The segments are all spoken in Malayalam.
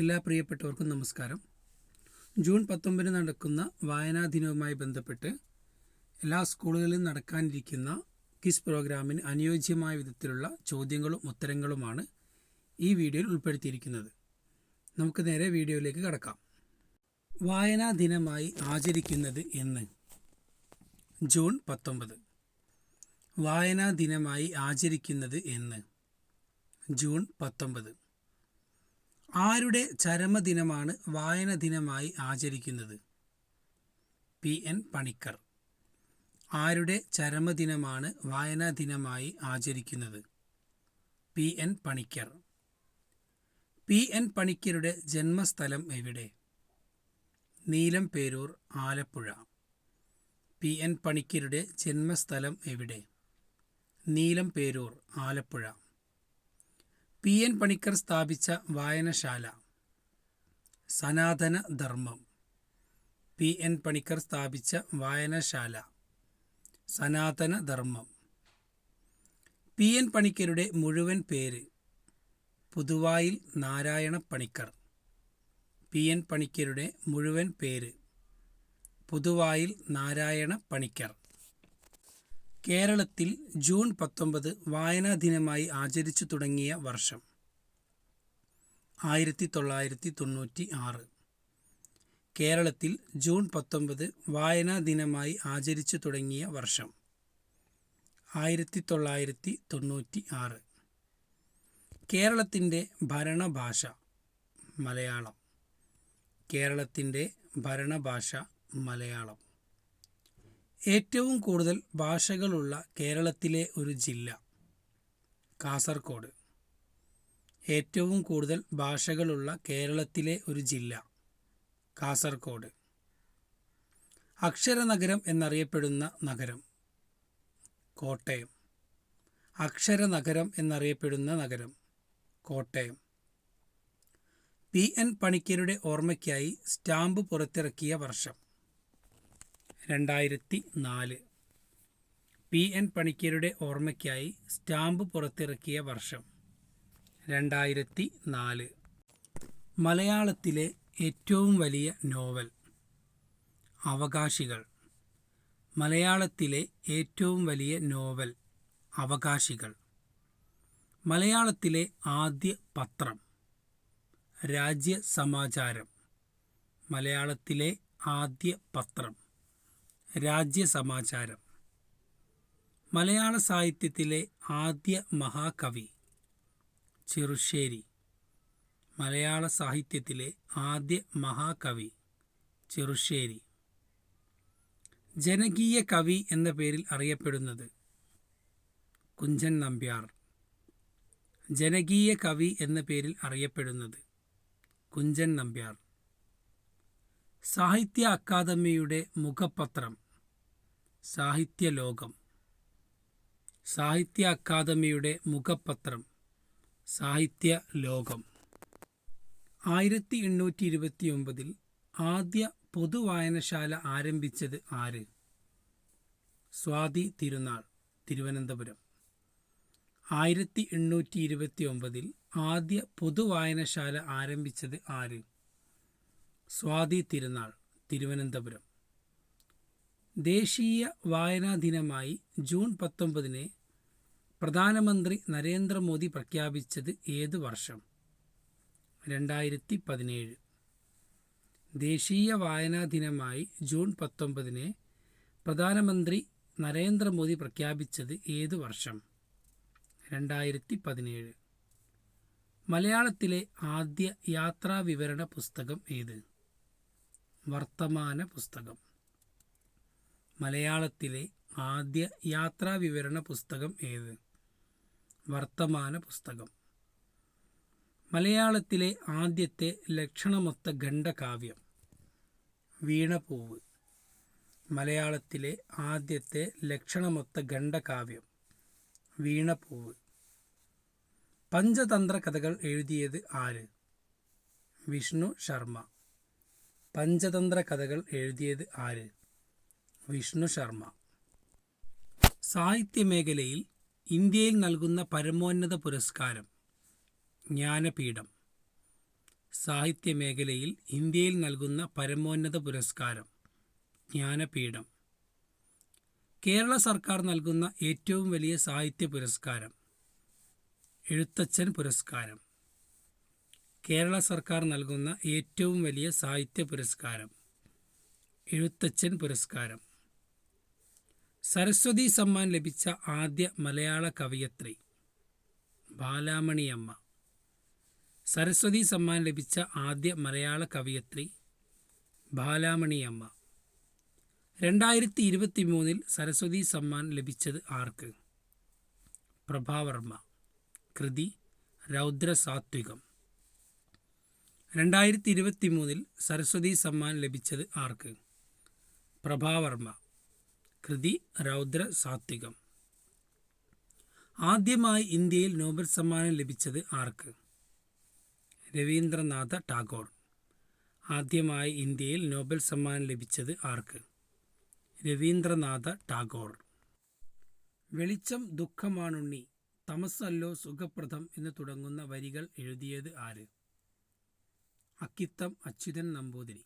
എല്ലാ പ്രിയപ്പെട്ടവർക്കും നമസ്കാരം. ജൂൺ പത്തൊമ്പതിന് നടക്കുന്ന വായനാ ദിനവുമായി ബന്ധപ്പെട്ട് എല്ലാ സ്കൂളുകളിലും നടക്കാനിരിക്കുന്ന കിസ് പ്രോഗ്രാമിന് അനുയോജ്യമായ വിധത്തിലുള്ള ചോദ്യങ്ങളും ഉത്തരങ്ങളുമാണ് ഈ വീഡിയോയിൽ ഉൾപ്പെടുത്തിയിരിക്കുന്നത്. നമുക്ക് നേരെ വീഡിയോയിലേക്ക് കടക്കാം. വായനാ ദിനമായി ആചരിക്കുന്നത് എന്ന്. ജൂൺ പത്തൊമ്പത്. വായനാ ദിനമായി ആചരിക്കുന്നത് എന്ന്. ജൂൺ പത്തൊമ്പത്. ആരുടെ ചരമദിനമാണ് വായന ദിനമായി ആചരിക്കുന്നത്? പി. എൻ. പണിക്കർ. ആരുടെ ചരമദിനമാണ് വായനാ ദിനമായി ആചരിക്കുന്നത്? P. N. Panicker. P. N. പണിക്കരുടെ ജന്മസ്ഥലം എവിടെ? നീലം പേരൂർ ആലപ്പുഴ. പി. എൻ. പണിക്കരുടെ ജന്മസ്ഥലം എവിടെ? നീലം പേരൂർ ആലപ്പുഴ. പി എൻ പണിക്കർ സ്ഥാപിച്ച വായനശാല. സനാതന ധർമ്മം. പി എൻ പണിക്കർ സ്ഥാപിച്ച വായനശാല. സനാതന ധർമ്മം. പി എൻ പണിക്കരുടെ മുഴുവൻ പേര് പുതുവായിൽ നാരായണ പണിക്കർ. പി എൻ പണിക്കരുടെ മുഴുവൻ പേര് പുതുവായിൽ നാരായണ പണിക്കർ. കേരളത്തിൽ ജൂൺ പത്തൊമ്പത് വായനാ ദിനമായി ആചരിച്ചു തുടങ്ങിയ വർഷം. ആയിരത്തി തൊള്ളായിരത്തി തൊണ്ണൂറ്റി ആറ്. കേരളത്തിൽ ജൂൺ പത്തൊമ്പത് വായനാ ദിനമായി ആചരിച്ചു തുടങ്ങിയ വർഷം. ആയിരത്തി തൊള്ളായിരത്തി തൊണ്ണൂറ്റി ആറ്. കേരളത്തിന്റെ ഭരണഭാഷ മലയാളം. കേരളത്തിന്റെ ഭരണഭാഷ മലയാളം. ഏറ്റവും കൂടുതൽ ഭാഷകളുള്ള കേരളത്തിലെ ഒരു ജില്ല കാസർഗോഡ് ഏറ്റവും കൂടുതൽ ഭാഷകളുള്ള കേരളത്തിലെ ഒരു ജില്ല കാസർഗോഡ് അക്ഷരനഗരം എന്നറിയപ്പെടുന്ന നഗരം കോട്ടയം. അക്ഷരനഗരം എന്നറിയപ്പെടുന്ന നഗരം കോട്ടയം. പി. എൻ. പണിക്കരുടെ ഓർമ്മയ്ക്കായി സ്റ്റാമ്പ് പുറത്തിറക്കിയ വർഷം രണ്ടായിരത്തി നാല് പി എൻ പണിക്കരുടെ ഓർമ്മയ്ക്കായി സ്റ്റാമ്പ് പുറത്തിറക്കിയ വർഷം രണ്ടായിരത്തി നാല് മലയാളത്തിലെ ഏറ്റവും വലിയ നോവൽ. അവകാശികൾ. മലയാളത്തിലെ ഏറ്റവും വലിയ നോവൽ. അവകാശികൾ. മലയാളത്തിലെ ആദ്യ പത്രം. രാജ്യ സമാചാരം മലയാളത്തിലെ ആദ്യ പത്രം. രാജ്യസമാചാരം. മലയാള സാഹിത്യത്തിലെ ആദ്യ മഹാകവി ചെറുശ്ശേരി. മലയാള സാഹിത്യത്തിലെ ആദ്യ മഹാകവി ചെറുശ്ശേരി. ജനകീയ കവി എന്ന പേരിൽ അറിയപ്പെടുന്നത് കുഞ്ചൻ നമ്പ്യാർ. ജനകീയ കവി എന്ന പേരിൽ അറിയപ്പെടുന്നത് കുഞ്ചൻ നമ്പ്യാർ. സാഹിത്യ അക്കാദമിയുടെ മുഖപത്രം. സാഹിത്യലോകം. സാഹിത്യ അക്കാദമിയുടെ മുഖപത്രം. സാഹിത്യ ലോകം ആയിരത്തി എണ്ണൂറ്റി ഇരുപത്തിയൊമ്പതിൽ ആദ്യ പൊതുവായനശാല ആരംഭിച്ചത് ആര്? സ്വാതി തിരുനാൾ തിരുവനന്തപുരം. ആയിരത്തി എണ്ണൂറ്റി ഇരുപത്തി ഒമ്പതിൽ ആദ്യ പൊതുവായനശാല ആരംഭിച്ചത് ആര്? സ്വാതി തിരുനാൾ തിരുവനന്തപുരം. ദേശീയ വായനാ ദിനമായി ജൂൺ പത്തൊമ്പതിന് പ്രധാനമന്ത്രി നരേന്ദ്രമോദി പ്രഖ്യാപിച്ചത് ഏത് വർഷം? രണ്ടായിരത്തി പതിനേഴ് ദേശീയ വായനാ ദിനമായി ജൂൺ പത്തൊമ്പതിന് പ്രധാനമന്ത്രി നരേന്ദ്രമോദി പ്രഖ്യാപിച്ചത് ഏത് വർഷം? രണ്ടായിരത്തി പതിനേഴ് മലയാളത്തിലെ ആദ്യ യാത്രാ വിവരണ പുസ്തകം ഏത്? വർത്തമാന പുസ്തകം. മലയാളത്തിലെ ആദ്യ യാത്രാ വിവരണ പുസ്തകം ഏത്? വർത്തമാന പുസ്തകം. മലയാളത്തിലെ ആദ്യത്തെ ലക്ഷണമൊത്ത ഖണ്ഡകാവ്യം. വീണപൂവ്. മലയാളത്തിലെ ആദ്യത്തെ ലക്ഷണമൊത്ത ഖണ്ഡകാവ്യം. വീണപൂവ്. പഞ്ചതന്ത്ര കഥകൾ എഴുതിയത് ആര്? വിഷ്ണു ശർമ്മ. പഞ്ചതന്ത്ര കഥകൾ എഴുതിയത് ആര്? വിഷ്ണു ശർമ്മ. സാഹിത്യമേഖലയിൽ ഇന്ത്യയിൽ നൽകുന്ന പരമോന്നത പുരസ്കാരം ജ്ഞാനപീഠം. സാഹിത്യ മേഖലയിൽ ഇന്ത്യയിൽ നൽകുന്ന പരമോന്നത പുരസ്കാരം ജ്ഞാനപീഠം. കേരള സർക്കാർ നൽകുന്ന ഏറ്റവും വലിയ സാഹിത്യ പുരസ്കാരം എഴുത്തച്ഛൻ പുരസ്കാരം. കേരള സർക്കാർ നൽകുന്ന ഏറ്റവും വലിയ സാഹിത്യ പുരസ്കാരം എഴുത്തച്ഛൻ പുരസ്കാരം. സരസ്വതി സമ്മാൻ ലഭിച്ച ആദ്യ മലയാള കവയത്രി ബാലാമണിയമ്മ. സരസ്വതി സമ്മാൻ ലഭിച്ച ആദ്യ മലയാള കവയത്രി ബാലാമണിയമ്മ. രണ്ടായിരത്തി ഇരുപത്തി മൂന്നിൽ സരസ്വതി സമ്മാൻ ലഭിച്ചത് ആർക്ക്? പ്രഭാവർമ്മ. കൃതി രൗദ്രസാത്വികം. രണ്ടായിരത്തി ഇരുപത്തി മൂന്നിൽ സരസ്വതി സമ്മാൻ ലഭിച്ചത് ആർക്ക്? പ്രഭാവർമ്മ. കൃതി രൗദ്ര സാത്വികം. ആദ്യമായി ഇന്ത്യയിൽ നോബൽ സമ്മാനം ലഭിച്ചത് ആർക്ക്? രവീന്ദ്രനാഥ ടാഗോർ. ആദ്യമായി ഇന്ത്യയിൽ നോബൽ സമ്മാനം ലഭിച്ചത് ആർക്ക്? രവീന്ദ്രനാഥ ടാഗോർ. വെളിച്ചം ദുഃഖമാണുണ്ണി തമസല്ലോ സുഖപ്രദം എന്ന് തുടങ്ങുന്ന വരികൾ എഴുതിയത് ആര്? അക്കിത്തം അച്യുതൻ നമ്പൂതിരി.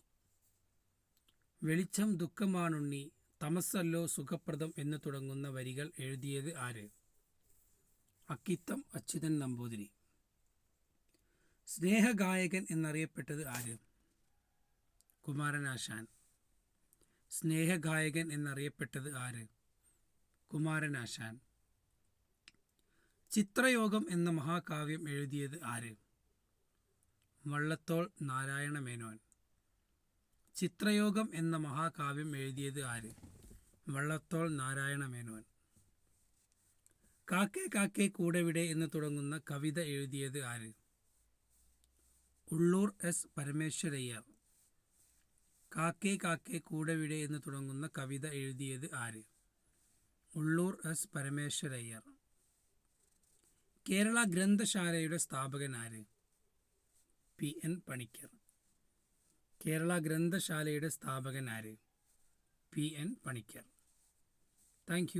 വെളിച്ചം ദുഃഖമാണുണ്ണി തമസല്ലോ സുഖപ്രദം എന്ന് തുടങ്ങുന്ന വരികൾ എഴുതിയത് ആര്? അക്കിത്തം അച്യുതൻ നമ്പൂതിരി. സ്നേഹഗായകൻ എന്നറിയപ്പെട്ടത് ആര്? കുമാരനാശാൻ. സ്നേഹഗായകൻ എന്നറിയപ്പെട്ടത് ആര്? കുമാരനാശാൻ. ചിത്രയോഗം എന്ന മഹാകാവ്യം എഴുതിയത് ആര്? വള്ളത്തോൾ നാരായണ മേനോൻ. ചിത്രയോഗം എന്ന മഹാകാവ്യം എഴുതിയത് ആര്? വള്ളത്തോൾ നാരായണ മേനോൻ. കാക്കേ കാക്കേ കൂടെവിടെ എന്ന് തുടങ്ങുന്ന കവിത എഴുതിയത് ആര്? ഉള്ളൂർ എസ് പരമേശ്വരയ്യർ. കാക്കേ കാക്കേ കൂടെവിടെ എന്ന് തുടങ്ങുന്ന കവിത എഴുതിയത് ആര്? ഉള്ളൂർ എസ് പരമേശ്വരയ്യർ. കേരള ഗ്രന്ഥശാലയുടെ സ്ഥാപകൻ ആര്? P N Panicker. കേരള ഗ്രന്ഥശാലയുടെ സ്ഥാപകൻ ആര്? P N Panicker. താങ്ക്